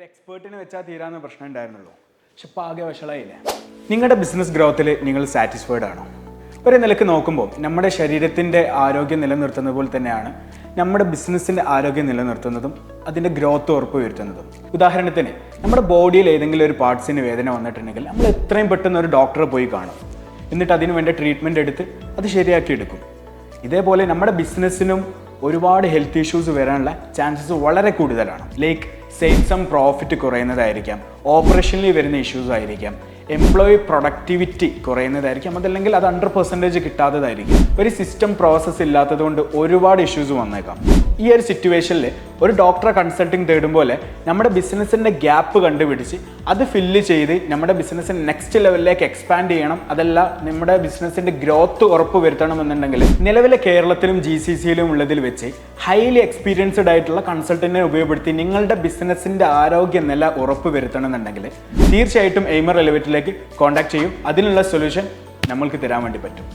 ഒരു എക്സ്പേർട്ടിനെ വെച്ചാൽ തീരാവുന്ന പ്രശ്നം ഉണ്ടായിരുന്നുള്ളൂ. പക്ഷെ പാകെ വഷളായില്ലേ? നിങ്ങളുടെ ബിസിനസ് ഗ്രോത്തിൽ നിങ്ങൾ സാറ്റിസ്ഫൈഡ് ആണോ? ഒരു നിലയ്ക്ക് നോക്കുമ്പോൾ നമ്മുടെ ശരീരത്തിന്റെ ആരോഗ്യം നിലനിർത്തുന്നത് പോലെ തന്നെയാണ് നമ്മുടെ ബിസിനസ്സിന്റെ ആരോഗ്യം നിലനിർത്തുന്നതും അതിന്റെ ഗ്രോത്ത് ഉറപ്പ് വരുത്തുന്നതും. ഉദാഹരണത്തിന് നമ്മുടെ ബോഡിയിൽ ഏതെങ്കിലും ഒരു പാർട്സിന് വേദന വന്നിട്ടുണ്ടെങ്കിൽ നമ്മൾ എത്രയും പെട്ടെന്ന് ഒരു ഡോക്ടറെ പോയി കാണും. എന്നിട്ട് അതിന് വേണ്ട ട്രീറ്റ്മെന്റ് എടുത്ത് അത് ശരിയാക്കി എടുക്കും. ഇതേപോലെ നമ്മുടെ ബിസിനസ്സിനും ഒരുപാട് ഹെൽത്ത് ഇഷ്യൂസ് വരാനുള്ള ചാൻസസ് വളരെ കൂടുതലാണ്. ലൈക്ക് സെയിൽസ് ആൻഡ് പ്രോഫിറ്റ് കുറയുന്നതായിരിക്കാം. ഓപ്പറേഷനിൽ വരുന്ന ഇഷ്യൂസ് ആയിരിക്കാം. എംപ്ലോയി പ്രൊഡക്ടിവിറ്റി കുറയുന്നതായിരിക്കാം. അതല്ലെങ്കിൽ അത് ഹൺഡ്രഡ് പെർസെന്റേജ് കിട്ടാത്തതായിരിക്കും. ഒരു സിസ്റ്റം പ്രോസസ്സ് ഇല്ലാത്തത് കൊണ്ട് ഒരുപാട് ഇഷ്യൂസ് വന്നേക്കാം. ഈ ഒരു സിറ്റുവേഷനിൽ ഒരു ഡോക്ടറെ കൺസൾട്ടിങ് തേടും പോലെ നമ്മുടെ ബിസിനസ്സിന്റെ ഗ്യാപ്പ് കണ്ടുപിടിച്ച് അത് ഫില്ല് ചെയ്ത് നമ്മുടെ ബിസിനസ്സിന് നെക്സ്റ്റ് ലെവലിലേക്ക് എക്സ്പാൻഡ് ചെയ്യണം. അതല്ല നമ്മുടെ ബിസിനസ്സിന്റെ ഗ്രോത്ത് ഉറപ്പ് വരുത്തണമെന്നുണ്ടെങ്കിൽ നിലവിലെ കേരളത്തിലും ജി സി സിയിലും ഉള്ളതിൽ വെച്ച് ഹൈലി എക്സ്പീരിയൻസ്ഡ് ആയിട്ടുള്ള കൺസൾട്ടന്റിനെ ഉപയോഗപ്പെടുത്തി നിങ്ങളുടെ ബിസിനസ്സിന്റെ ആരോഗ്യ നില ഉറപ്പ് വരുത്തണമെന്നുണ്ടെങ്കിൽ തീർച്ചയായിട്ടും എയ്മർ എലിവേറ്റിലേക്ക് കോൺടാക്ട് ചെയ്യും. അതിനുള്ള സൊല്യൂഷൻ നമ്മൾക്ക് തരാൻ വേണ്ടി പറ്റും.